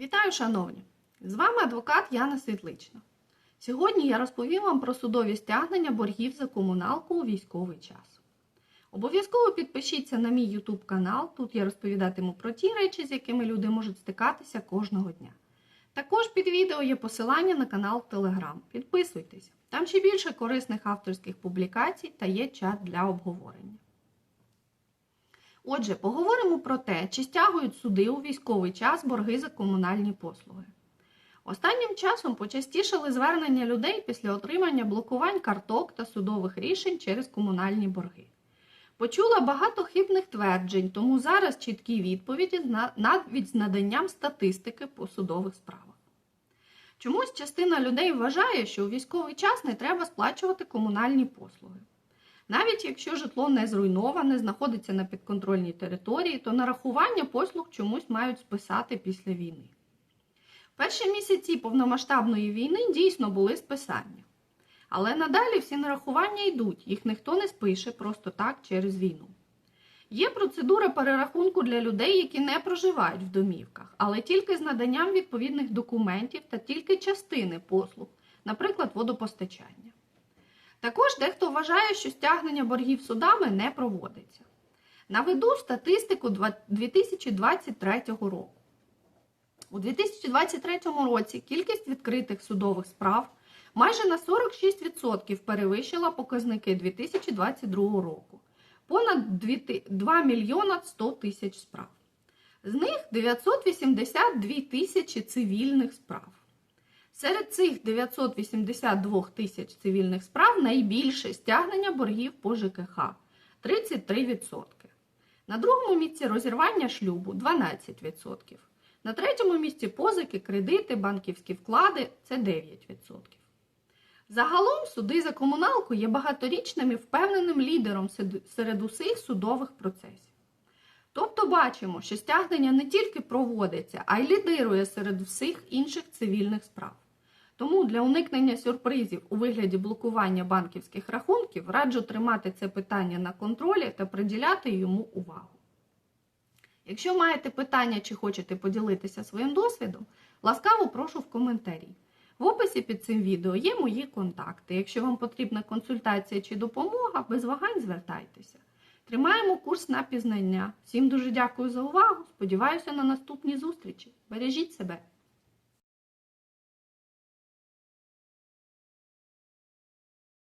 Вітаю, шановні! З вами адвокат Яна Світлична. Сьогодні я розповім вам про судові стягнення боргів за комуналку у військовий час. Обов'язково підпишіться на мій YouTube канал. Тут я розповідатиму про ті речі, з якими люди можуть стикатися кожного дня. Також під відео є посилання на канал Telegram. Підписуйтесь. Там ще більше корисних авторських публікацій та є чат для обговорення. Отже, поговоримо про те, чи стягують суди у військовий час борги за комунальні послуги. Останнім часом почастішали звернення людей після отримання блокувань карток та судових рішень через комунальні борги. Почула багато хибних тверджень, тому зараз чіткі відповіді навіть з наданням статистики по судових справах. Чомусь частина людей вважає, що у військовий час не треба сплачувати комунальні послуги. Навіть якщо житло не зруйноване, знаходиться на підконтрольній території, то нарахування послуг чомусь мають списати після війни. Перші місяці повномасштабної війни дійсно були списання. Але надалі всі нарахування йдуть, їх ніхто не спише просто так через війну. Є процедура перерахунку для людей, які не проживають в домівках, але тільки з наданням відповідних документів та тільки частини послуг, наприклад, водопостачання. Також дехто вважає, що стягнення боргів судами не проводиться. Наведу статистику 2023 року. У 2023 році кількість відкритих судових справ майже на 46% перевищила показники 2022 року. Понад 2 мільйона 100 тисяч справ. З них 982 тисячі цивільних справ. Серед цих 982 тисяч цивільних справ найбільше стягнення боргів по ЖКХ 33%. На другому місці розірвання шлюбу 12%. На третьому місці позики, кредити, банківські вклади це 9%. Загалом суди за комуналку є багаторічним і впевненим лідером серед усіх судових процесів. Тобто бачимо, що стягнення не тільки проводиться, а й лідирує серед всіх інших цивільних справ. Тому для уникнення сюрпризів у вигляді блокування банківських рахунків раджу тримати це питання на контролі та приділяти йому увагу. Якщо маєте питання чи хочете поділитися своїм досвідом, ласкаво прошу в коментарі. В описі під цим відео є мої контакти. Якщо вам потрібна консультація чи допомога, без вагань звертайтеся. Тримаємо курс на пізнання. Всім дуже дякую за увагу. Сподіваюся на наступні зустрічі. Бережіть себе!